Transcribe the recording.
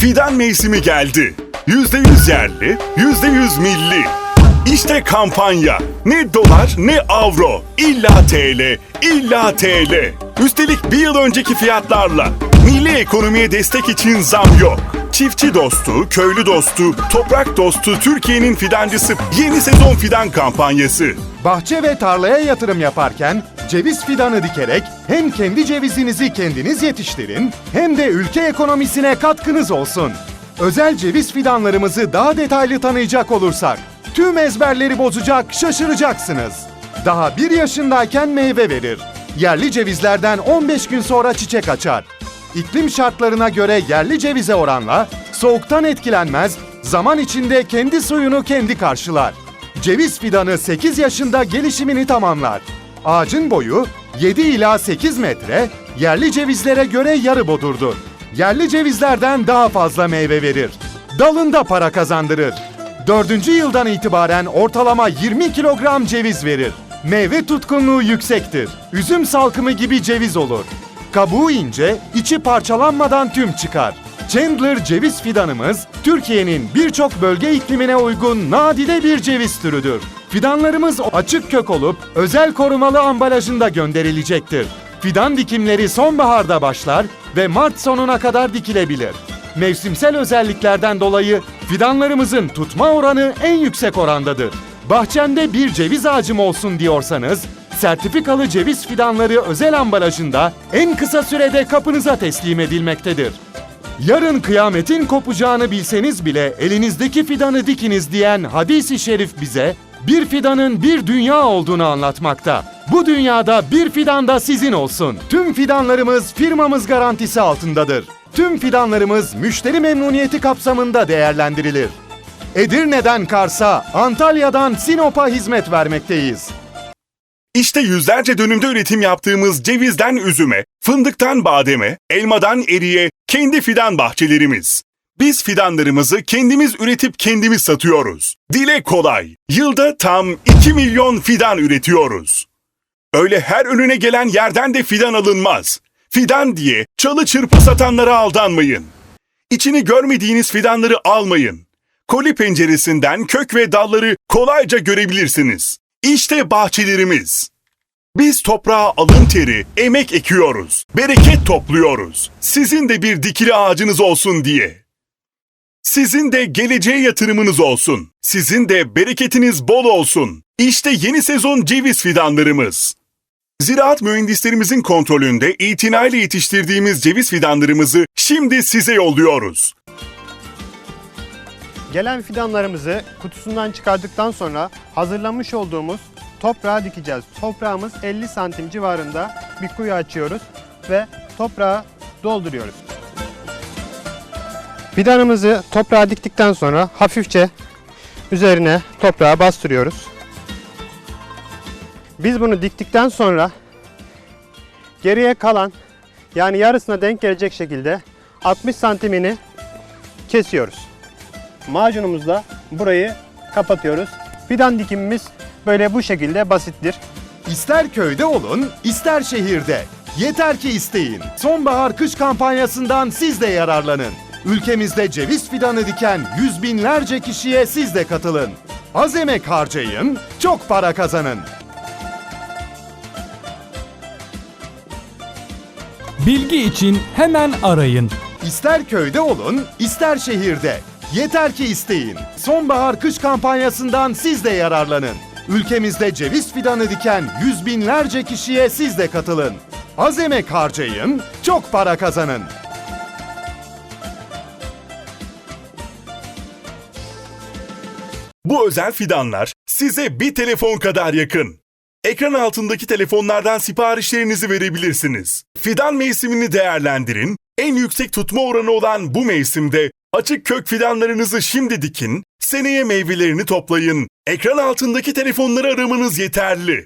Fidan mevsimi geldi. %100 yerli, %100 milli. İşte kampanya. Ne dolar ne avro. İlla TL, illa TL. Üstelik bir yıl önceki fiyatlarla. Milli ekonomiye destek için zam yok. Çiftçi dostu, köylü dostu, toprak dostu Türkiye'nin fidancısı yeni sezon fidan kampanyası. Bahçe ve tarlaya yatırım yaparken ceviz fidanı dikerek hem kendi cevizinizi kendiniz yetiştirin hem de ülke ekonomisine katkınız olsun. Özel ceviz fidanlarımızı daha detaylı tanıyacak olursak, tüm ezberleri bozacak, şaşıracaksınız. Daha bir yaşındayken meyve verir. Yerli cevizlerden 15 gün sonra çiçek açar. İklim şartlarına göre yerli cevize oranla soğuktan etkilenmez, zaman içinde kendi suyunu kendi karşılar. Ceviz fidanı 8 yaşında gelişimini tamamlar. Ağacın boyu 7 ila 8 metre, yerli cevizlere göre yarı bodurdur. Yerli cevizlerden daha fazla meyve verir. Dalında para kazandırır. Dördüncü yıldan itibaren ortalama 20 kilogram ceviz verir. Meyve tutkunluğu yüksektir. Üzüm salkımı gibi ceviz olur. Kabuğu ince, içi parçalanmadan tüm çıkar. Chandler ceviz fidanımız, Türkiye'nin birçok bölge iklimine uygun nadide bir ceviz türüdür. Fidanlarımız açık kök olup özel korumalı ambalajında gönderilecektir. Fidan dikimleri sonbaharda başlar ve Mart sonuna kadar dikilebilir. Mevsimsel özelliklerden dolayı fidanlarımızın tutma oranı en yüksek orandadır. Bahçemde bir ceviz ağacım olsun diyorsanız, sertifikalı ceviz fidanları özel ambalajında en kısa sürede kapınıza teslim edilmektedir. Yarın kıyametin kopacağını bilseniz bile elinizdeki fidanı dikiniz diyen hadisi şerif bize bir fidanın bir dünya olduğunu anlatmakta. Bu dünyada bir fidan da sizin olsun. Tüm fidanlarımız firmamız garantisi altındadır. Tüm fidanlarımız müşteri memnuniyeti kapsamında değerlendirilir. Edirne'den Kars'a, Antalya'dan Sinop'a hizmet vermekteyiz. İşte yüzlerce dönümde üretim yaptığımız cevizden üzüme, fındıktan bademe, elmadan eriye kendi fidan bahçelerimiz. Biz fidanlarımızı kendimiz üretip kendimiz satıyoruz. Dile kolay. Yılda tam 2 milyon fidan üretiyoruz. Öyle her önüne gelen yerden de fidan alınmaz. Fidan diye çalı çırpı satanlara aldanmayın. İçini görmediğiniz fidanları almayın. Koli penceresinden kök ve dalları kolayca görebilirsiniz. İşte bahçelerimiz. Biz toprağa alın teri, emek ekiyoruz, bereket topluyoruz. Sizin de bir dikili ağacınız olsun diye. Sizin de geleceğe yatırımınız olsun. Sizin de bereketiniz bol olsun. İşte yeni sezon ceviz fidanlarımız. Ziraat mühendislerimizin kontrolünde itinayla yetiştirdiğimiz ceviz fidanlarımızı şimdi size yolluyoruz. Gelen fidanlarımızı kutusundan çıkardıktan sonra hazırlamış olduğumuz toprağa dikeceğiz. Toprağımız 50 santim civarında bir kuyu açıyoruz ve toprağa dolduruyoruz. Fidanımızı toprağa diktikten sonra hafifçe üzerine toprağa bastırıyoruz. Biz bunu diktikten sonra geriye kalan yani yarısına denk gelecek şekilde 60 santimini kesiyoruz. Macunumuzla burayı kapatıyoruz. Fidan dikimimiz böyle bu şekilde basittir. İster köyde olun, ister şehirde. Yeter ki isteyin. Sonbahar kış kampanyasından siz de yararlanın. Ülkemizde ceviz fidanı diken yüz binlerce kişiye siz de katılın. Az emek harcayın, çok para kazanın. Bilgi için hemen arayın. İster köyde olun, ister şehirde. Yeter ki isteyin. Sonbahar kış kampanyasından siz de yararlanın. Ülkemizde ceviz fidanı diken yüz binlerce kişiye siz de katılın. Az emek harcayın, çok para kazanın. Bu özel fidanlar size bir telefon kadar yakın. Ekran altındaki telefonlardan siparişlerinizi verebilirsiniz. Fidan mevsimini değerlendirin. En yüksek tutma oranı olan bu mevsimde açık kök fidanlarınızı şimdi dikin, seneye meyvelerini toplayın. Ekran altındaki telefonları aramanız yeterli.